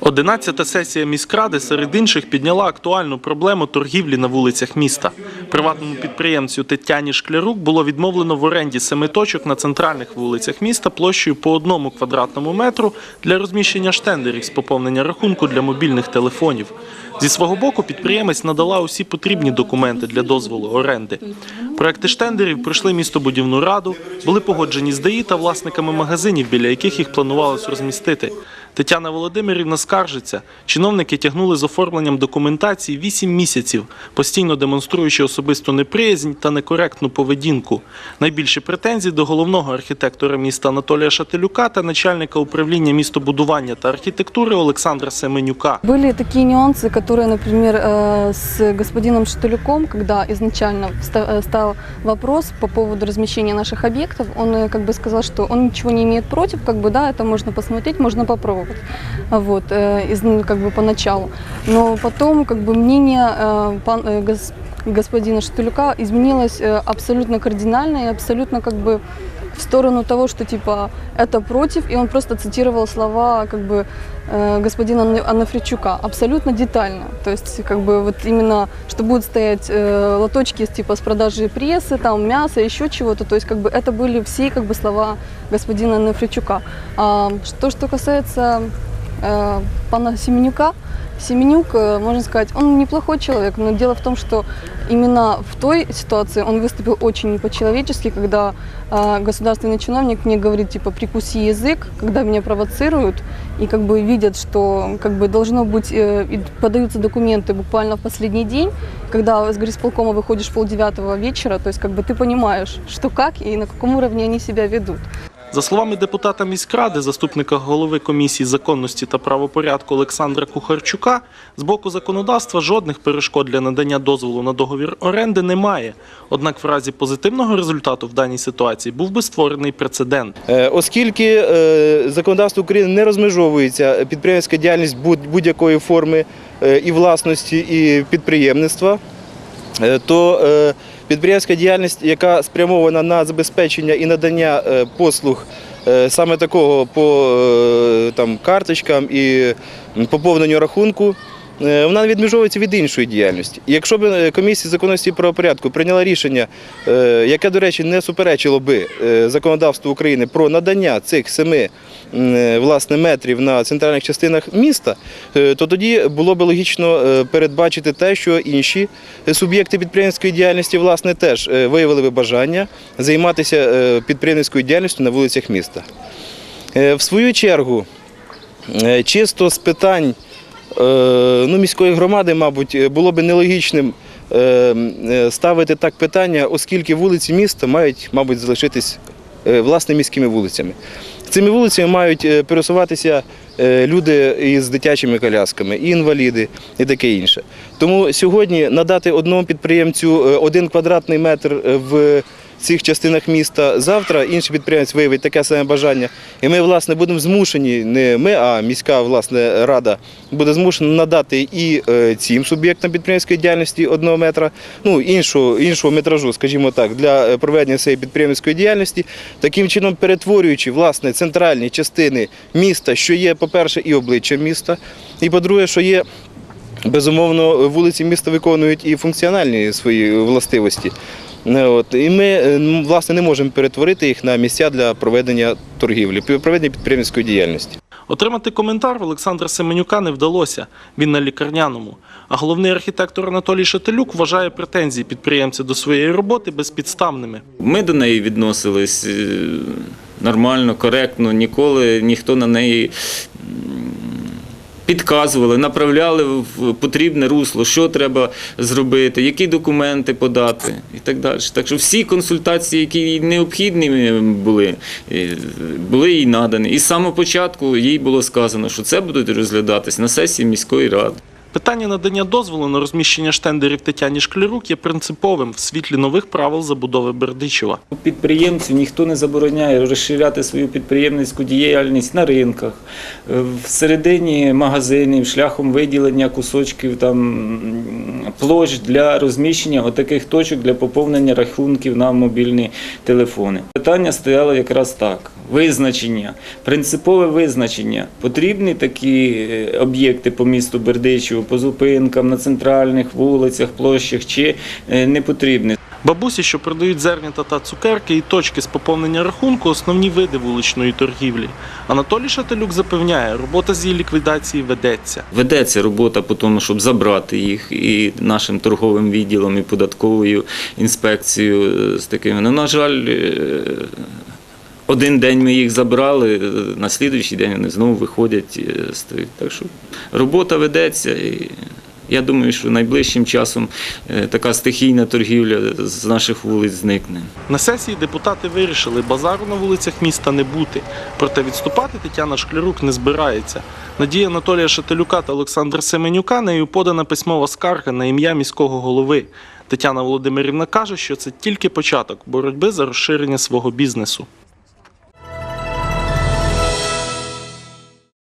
Одинадцята сесія міськради серед інших підняла актуальну проблему торгівлі на вулицях міста. Приватному підприємцю Тетяні Шклярук було відмовлено в оренді семи точок на центральних вулицях міста площею по одному квадратному метру для розміщення штендерів з поповнення рахунку для мобільних телефонів. Зі свого боку підприємець надала усі потрібні документи для дозволу оренди. Проекти штендерів пройшли містобудівну раду, були погоджені з ДАІ та власниками магазинів, біля яких їх планувалось розмістити. Тетяна Володимирівна скаржиться. Чиновники тягнули з оформленням документації 8 місяців, постійно демонструючи особисту неприязнь та некоректну поведінку. Найбільші претензії до головного архітектора міста Анатолія Шателюка та начальника управління містобудування та архітектури Олександра Семенюка. Были такие нюансы, которые, например, э, с господином Шаталюком, когда изначально вста- э, стал вопрос по поводу размещения наших объектов, он э, как бы сказал, что он ничего не имеет против, как бы да, это можно посмотреть, можно попробовать, вот, э, из, ну, как бы поначалу. Но потом как бы мнение э, пан- э, гос- господина Шаталюка изменилось э, абсолютно кардинально и абсолютно как бы в сторону того, что типа это против, и он просто цитировал слова как бы э, господина Ан- Анафричука абсолютно детально. То есть как бы вот именно, что будут стоять э, лоточки с, типа с продажи прессы, там мяса, еще чего-то. То есть как бы это были все как бы слова господина Анафричука. А что, что касается э, пана Семенюка, Семенюк, э, можно сказать, он неплохой человек, но дело в том, что именно в той ситуации он выступил очень не по-человечески, когда э, государственный чиновник мне говорит, типа, прикуси язык, когда меня провоцируют, и как бы видят, что как бы должно быть, э, и подаются документы буквально в последний день, когда с горисполкома выходишь в полдевятого вечера, то есть как бы ты понимаешь, что как и на каком уровне они себя ведут. За словами депутата міськради, заступника голови комісії законності та правопорядку Олександра Кухарчука, з боку законодавства жодних перешкод для надання дозволу на договір оренди немає. Однак в разі позитивного результату в даній ситуації був би створений прецедент. Е, Оскільки е, законодавство України не розмежовується підприємська діяльність будь- будь-якої форми е, і власності, і підприємництва, е, то е, підприємська діяльність, яка спрямована на забезпечення і надання е, послуг е, саме такого по е, там, карточкам і поповненню рахунку, вона відмежовується від іншої діяльності. І Якщо б е, комісія законності і правопорядку прийняла рішення, е, яке, до речі, не суперечило би е, законодавству України про надання цих семи е, власне, метрів на центральних частинах міста, е, то тоді було б логічно е, передбачити те, що інші суб'єкти підприємської діяльності власне теж е, виявили би бажання займатися е, підприємницькою діяльністю на вулицях міста. Е, В свою чергу, е, чисто з питань е, ну, міської громади, мабуть, е, було б нелогічним е, е, ставити так питання, оскільки вулиці міста мають, мабуть, залишитись е, власне міськими вулицями. Цими вулицями мають е, пересуватися е, люди із дитячими колясками, і інваліди, і таке інше. Тому сьогодні надати одному підприємцю е, один квадратний метр е, в цих частинах міста. Завтра інший підприємець виявить таке саме бажання. І ми, власне, будемо змушені, не ми, а міська власне, рада буде змушена надати і е, цим суб'єктам підприємської діяльності одного метра, ну іншого, іншого метражу, скажімо так, для е, проведення цієї підприємницької діяльності, таким чином перетворюючи власне центральні частини міста, що є, по-перше, і обличчям міста, і по-друге, що є. Безумовно, вулиці міста виконують і функціональні свої властивості. От. І ми е, власне не можемо перетворити їх на місця для проведення торгівлі, проведення підприємницької діяльності. Отримати коментар в Олександра Семенюка не вдалося. Він на лікарняному. А головний архітектор Анатолій Шателюк вважає претензії підприємця до своєї роботи безпідставними. Ми до неї відносились е, нормально, коректно, ніколи ніхто на неї підказували, направляли в потрібне русло, що треба зробити, які документи подати і так далі. Так що всі консультації, які необхідні були, е, були їй надані. І з самого початку їй було сказано, що це будуть розглядатись на сесії міської ради. Питання надання дозволу на розміщення штендерів Тетяні Шклярук є принциповим в світлі нових правил забудови Бердичева. Підприємцю ніхто не забороняє розширяти свою підприємницьку діяльність на ринках, всередині магазинів, шляхом виділення кусочків там площ для розміщення отаких точок для поповнення рахунків на мобільні телефони. Питання стояло якраз так. визначення, принципове визначення. Потрібні такі е, об'єкти по місту Бердичеву, по зупинкам, на центральних вулицях, площах, чи е, не потрібні. Бабусі, що продають зернята та цукерки і точки з поповнення рахунку основні види вуличної торгівлі. Анатолій Шателюк запевняє, робота з її ліквідації ведеться. Ведеться робота по тому, щоб забрати їх і нашим торговим відділом, і податковою інспекцією е, з такими. Ну, на жаль, е, один день ми їх забрали, е, на слідуючий день вони знову виходять. е, стоять. Так що робота ведеться. І я думаю, що найближчим часом е, така стихійна торгівля з наших вулиць зникне. На сесії депутати вирішили, базару на вулицях міста не бути. Проте відступати Тетяна Шклярук не збирається. Надія Анатолія Шателюка та Олександра Семенюка нею подана письмова скарга на ім'я міського голови. Тетяна Володимирівна каже, що це тільки початок боротьби за розширення свого бізнесу.